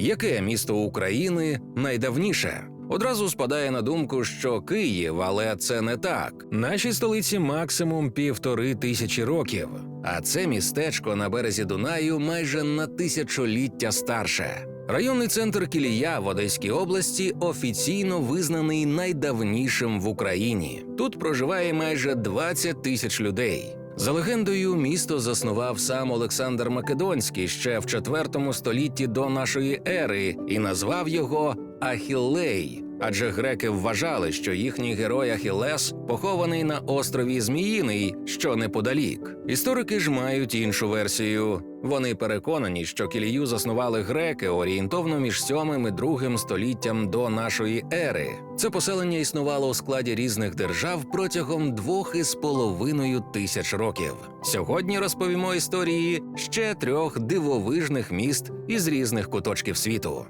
Яке місто України найдавніше? Одразу спадає на думку, що Київ, але це не так. Нашій столиці максимум півтори тисячі років. А це містечко на березі Дунаю майже на тисячоліття старше. Районний центр Кілія в Одеській області офіційно визнаний найдавнішим в Україні. Тут проживає майже 20 тисяч людей. За легендою, місто заснував сам Олександр Македонський ще в IV столітті до нашої ери і назвав його Ахіллей. Адже греки вважали, що їхній герой Ахілес похований на острові Зміїний, що неподалік. Історики ж мають іншу версію. Вони переконані, що кілію заснували греки орієнтовно між 7 і 2 століттям до нашої ери. Це поселення існувало у складі різних держав протягом двох із половиною тисяч років. Сьогодні розповімо історії ще трьох дивовижних міст із різних куточків світу.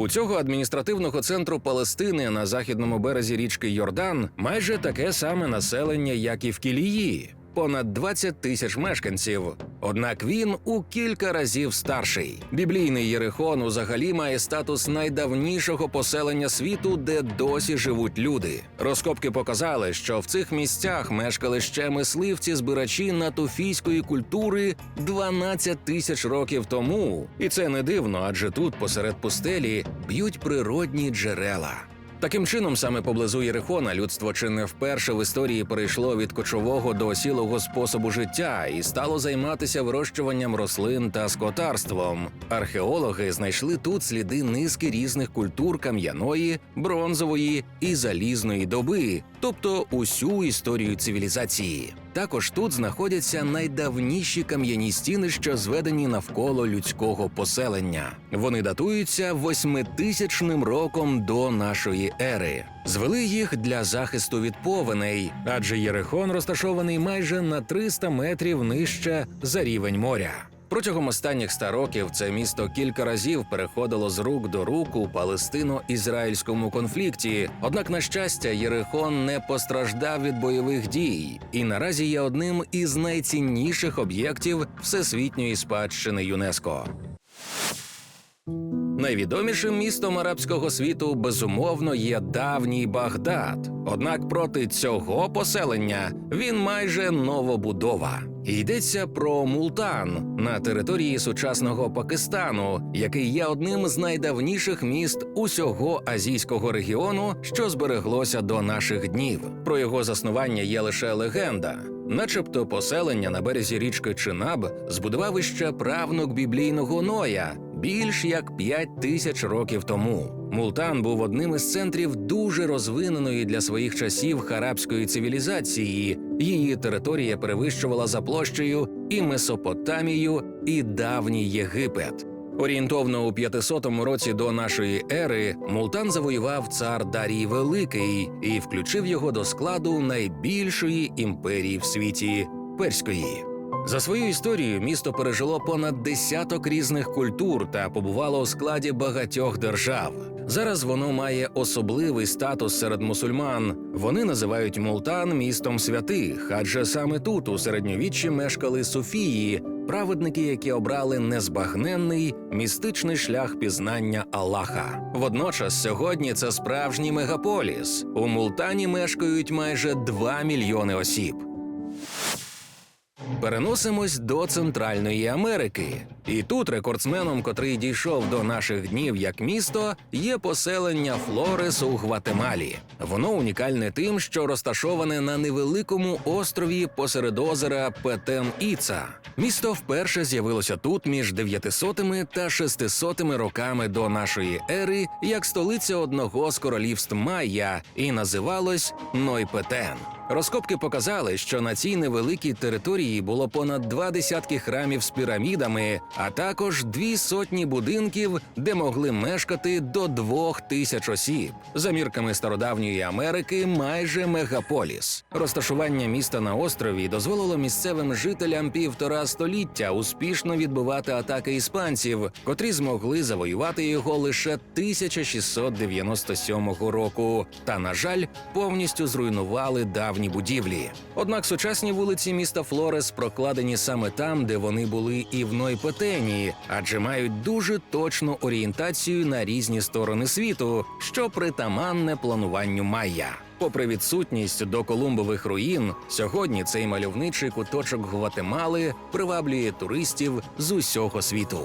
У цього адміністративного центру Палестини на західному березі річки Йордан майже таке саме населення, як і в Кілії. Понад 20 тисяч мешканців. Однак він у кілька разів старший. Біблійний Єрихон взагалі має статус найдавнішого поселення світу, де досі живуть люди. Розкопки показали, що в цих місцях мешкали ще мисливці збирачі натуфійської культури 12 тисяч років тому. І це не дивно, адже тут, посеред пустелі, б'ють природні джерела. Таким чином, саме поблизу Єрихона людство чи не вперше в історії перейшло від кочового до осілого способу життя і стало займатися вирощуванням рослин та скотарством. Археологи знайшли тут сліди низки різних культур кам'яної, бронзової і залізної доби, тобто усю історію цивілізації. Також тут знаходяться найдавніші кам'яні стіни, що зведені навколо людського поселення. Вони датуються восьмитисячним роком до нашої ери. Звели їх для захисту від повеней, адже Єрихон розташований майже на 300 метрів нижче за рівень моря. Протягом останніх ста років це місто кілька разів переходило з рук до рук у палестино-ізраїльському конфлікті. Однак, на щастя, Єрихон не постраждав від бойових дій і наразі є одним із найцінніших об'єктів всесвітньої спадщини ЮНЕСКО. Найвідомішим містом арабського світу безумовно є давній Багдад. Однак проти цього поселення він майже новобудова. Йдеться про Мултан на території сучасного Пакистану, який є одним з найдавніших міст усього азійського регіону, що збереглося до наших днів. Про його заснування є лише легенда. Начебто поселення на березі річки Чинаб збудував іще правнук біблійного Ноя більш як 5 тисяч років тому. Мултан був одним із центрів дуже розвиненої для своїх часів харабської цивілізації. Її територія перевищувала за площею і Месопотамію, і давній Єгипет. Орієнтовно у 500 році до нашої ери Мултан завоював цар Дарій Великий і включив його до складу найбільшої імперії в світі перської. За свою історію місто пережило понад десяток різних культур та побувало у складі багатьох держав. Зараз воно має особливий статус серед мусульман. Вони називають Мултан містом святих, адже саме тут у середньовіччі мешкали суфії, праведники, які обрали незбагненний містичний шлях пізнання Аллаха. Водночас сьогодні це справжній мегаполіс. У Мултані мешкають майже 2 мільйони осіб. Переносимось до Центральної Америки. І тут рекордсменом, котрий дійшов до наших днів як місто, є поселення Флорес у Гватемалі. Воно унікальне тим, що розташоване на невеликому острові посеред озера Петен Іца. Місто вперше з'явилося тут між 900 та 600 роками до нашої ери як столиця одного з королівств Майя і називалось Нойпетен. Розкопки показали, що на цій невеликій території було понад два десятки храмів з пірамідами, а також дві сотні будинків, де могли мешкати до двох тисяч осіб. За мірками стародавньої Америки, майже мегаполіс. Розташування міста на острові дозволило місцевим жителям півтора століття успішно відбивати атаки іспанців, котрі змогли завоювати його лише 1697 року. Та, на жаль, повністю зруйнували давні будівлі. Однак сучасні вулиці міста Флорес прокладені саме там, де вони були і в Нойпетені. Почтенні, адже мають дуже точну орієнтацію на різні сторони світу, що притаманне плануванню майя. Попри відсутність до Колумбових руїн, сьогодні цей мальовничий куточок Гватемали приваблює туристів з усього світу.